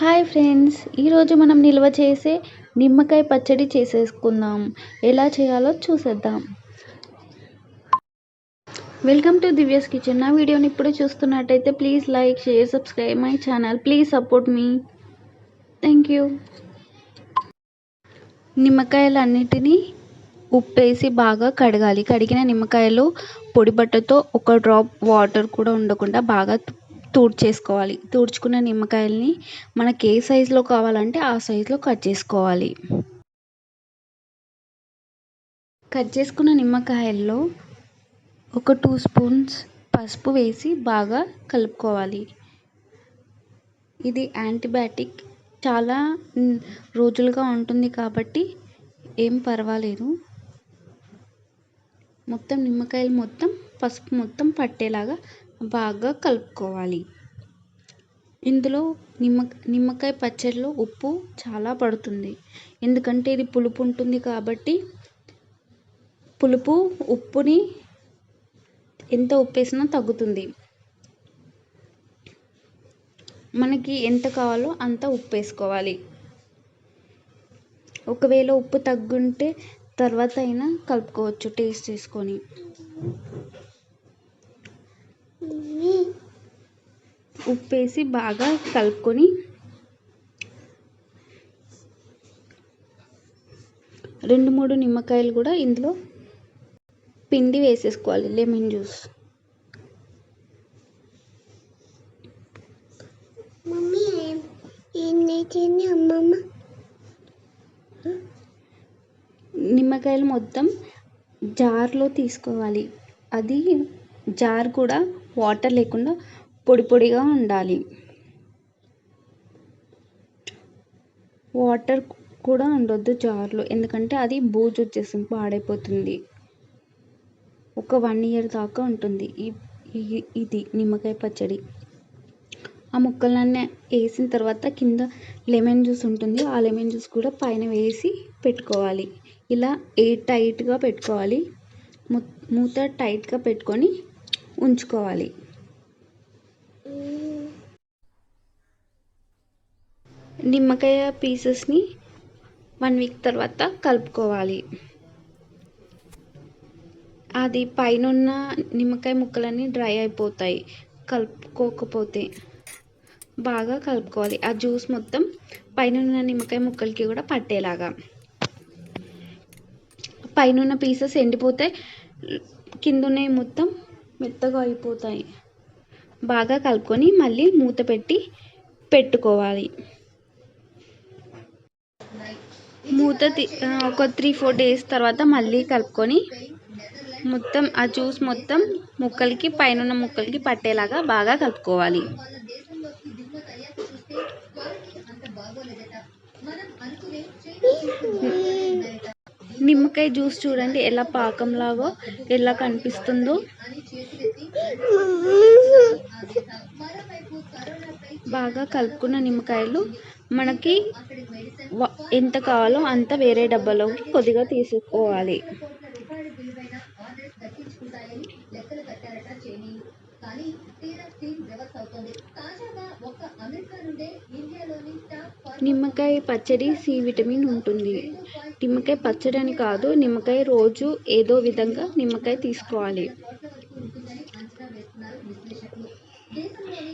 Hi friends ఈరోజు మనం నిల్వ చేసే నిమ్మకాయ పచ్చడి చేసేసుకుందాం. ఎలా చేయాలో చూసేద్దాం. వెల్కమ్ టు దివ్యస్ కిచెన్ నా వీడియోని ఇప్పుడే చూస్తున్నట్టయితే please like share subscribe my channel please support me thank you నిమ్మకాయలన్నిటినీ ఉప్పేసి బాగా కడగాలి. కడిగిన నిమ్మకాయలు పొడి బట్టతో ఒక డ్రాప్ వాటర్ కూడా ఉండకుండా బాగా తూడ్చేసుకోవాలి. తూడ్చుకున్న నిమ్మకాయల్ని మనకి ఏ సైజులో కావాలంటే ఆ సైజులో కట్ చేసుకోవాలి. కట్ చేసుకున్న నిమ్మకాయల్లో ఒక టూ స్పూన్స్ పసుపు వేసి బాగా కలుపుకోవాలి. ఇది యాంటీబయాటిక్. చాలా రోజులుగా ఉంటుంది కాబట్టి ఏం పర్వాలేదు. మొత్తం నిమ్మకాయలు మొత్తం పసుపు మొత్తం పట్టేలాగా బాగా కలుపుకోవాలి. ఇందులో నిమ్మ నిమ్మకాయ పచ్చడిలో ఉప్పు చాలా పడుతుంది. ఎందుకంటే ఇది పులుపు ఉంటుంది కాబట్టి పులుపు ఉప్పుని ఎంత ఉప్పు వేసినా తగ్గుతుంది. మనకి ఎంత కావాలో అంత ఉప్పు వేసుకోవాలి ఒకవేళ ఉప్పు తగ్గుంటే తర్వాత అయినా కలుపుకోవచ్చు టేస్ట్ చేసుకొని. ఉప్పు వేసి బాగా కలుపుకొని రెండు మూడు నిమ్మకాయలు కూడా ఇందులో పిండి వేసేసుకోవాలి లెమన్ జ్యూస్. నిమ్మకాయలు మొత్తం జార్లో తీసుకోవాలి. అది జార్ కూడా వాటర్ లేకుండా పొడి పొడిగా ఉండాలి. వాటర్ కూడా ఉండొద్దు జార్లో ఎందుకంటే అది బూజు వచ్చేస్తుంది పాడైపోతుంది. ఒక వన్ ఇయర్ దాకా ఉంటుంది ఈ ఇది నిమ్మకాయ పచ్చడి. ఆ ముక్కలన్నీ వేసిన తర్వాత కింద లెమన్ జ్యూస్ ఉంటుంది ఆ లెమన్ జ్యూస్ కూడా పైన వేసి పెట్టుకోవాలి. ఇలా ఏ టైట్గా పెట్టుకోవాలి. మూత టైట్గా పెట్టుకొని ఉంచుకోవాలి. నిమ్మకాయ పీసెస్ని వన్ వీక్ తర్వాత కలుపుకోవాలి. అది పైన ఉన్న నిమ్మకాయ ముక్కలన్నీ డ్రై అయిపోతాయి. కలుపుకోకపోతే బాగా కలుపుకోవాలి. ఆ జ్యూస్ మొత్తం పైన ఉన్న నిమ్మకాయ ముక్కలకి కూడా పట్టేలాగా. పైన ఉన్న పీసెస్ ఎండిపోతే కిందనే మొత్తం మెత్తగా అయిపోతాయి. బాగా కలుపుకొని మళ్ళీ మూత పెట్టి పెట్టుకోవాలి. మూత ఒక త్రీ ఫోర్ డేస్ తర్వాత మళ్ళీ కలుపుకొని మొత్తం ఆ జ్యూస్ మొత్తం ముక్కలకి పైన ముక్కలకి పట్టేలాగా బాగా కలుపుకోవాలి. నిమ్మకాయ జ్యూస్ చూడండి ఎలా పాకంలాగో ఎలా కనిపిస్తుందో. బాగా కలుపుకున్న నిమ్మకాయలు మనకి ఎంత కావాలో అంత వేరే డబ్బాలోకి కొద్దిగా తీసుకోవాలి. నిమ్మకాయ పచ్చడి సి విటమిన్ ఉంటుంది. నిమ్మకాయ పచ్చడి అని కాదు నిమ్మకాయ రోజు ఏదో విధంగా నిమ్మకాయ తీసుకోవాలి.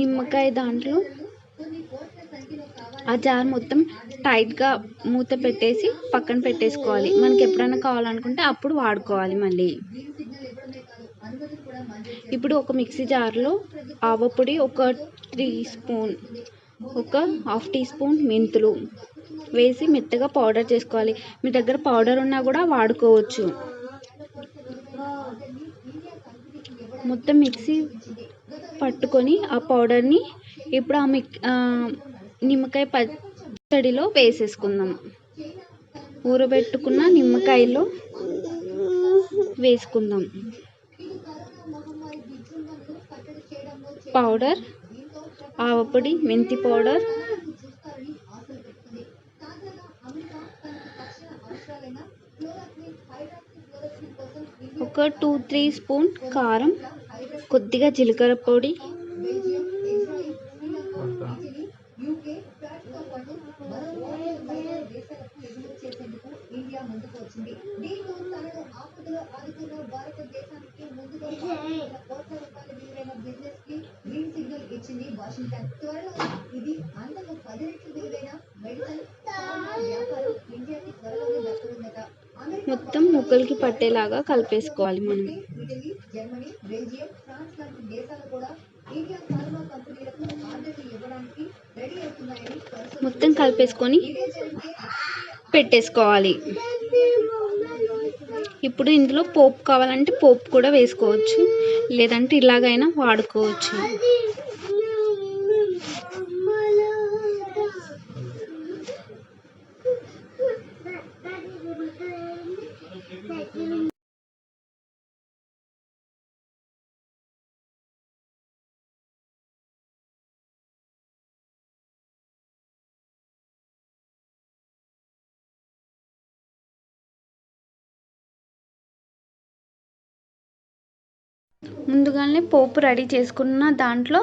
నిమ్మకాయ దాంట్లో ఆ జార్ మొత్తం టైట్గా మూత పెట్టేసి పక్కన పెట్టేసుకోవాలి. మనకి ఎప్పుడైనా కావాలనుకుంటే అప్పుడు వాడుకోవాలి మళ్ళీ. ఇప్పుడు ఒక మిక్సీ జార్లో ఆవపొడి ఒక త్రీ స్పూన్ ఒక హాఫ్ టీ స్పూన్ మెంతులు వేసి మెత్తగా పౌడర్ చేసుకోవాలి. మీ దగ్గర పౌడర్ ఉన్నా కూడా వాడుకోవచ్చు. మొత్తం మిక్సీ పట్టుకొని ఆ పౌడర్ని ఇప్పుడు ఆ మిక్ నిమ్మకాయ పచ్చడిలో వేసేసుకుందాం. ఊరబెట్టుకున్న నిమ్మకాయలో వేసుకుందాం. పౌడర్ ఆవపొడి మెంతి పౌడర్ ఒక టూ త్రీ స్పూన్ కారం కొద్దిగా జీలకర్ర పొడి. మొత్తం ముక్కలకి పట్టేలాగా కలిపేసుకోవాలి మనం. మొత్తం కలిపేసుకొని పెట్టేసుకోవాలి. ఇప్పుడు ఇందులో పోపు కావాలంటే పోపు కూడా వేసుకోవచ్చు. లేదంటే ఇలాగైనా వాడుకోవచ్చు. ముందుగానే పోపు రెడీ చేసుకున్న దాంట్లో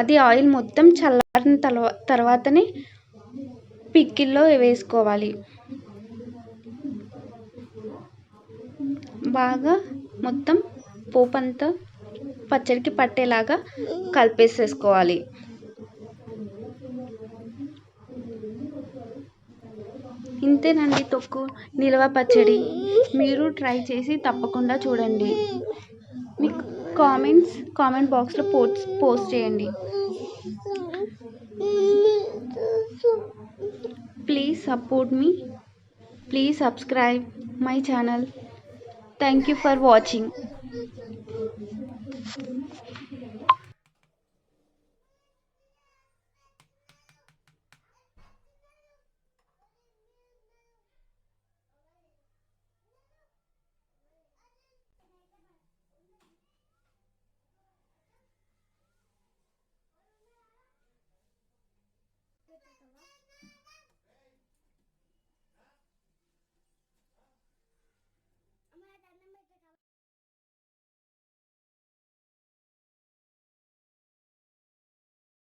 అది ఆయిల్ మొత్తం చల్లారిన తర్వా తర్వాతనే పిక్కిల్లో వేసుకోవాలి. బాగా మొత్తం పోపు అంతా పచ్చడికి పట్టేలాగా కలిపేసేసుకోవాలి. ఇంతేనండి తొక్కు నిల్వ పచ్చడి. మీరు ట్రై చేసి తప్పకుండా చూడండి. మీకు కామెంట్స్ కామెంట్ బాక్స్లో పోస్ట్ పోస్ట్ చేయండి. Please support me please subscribe my channel thank you for watching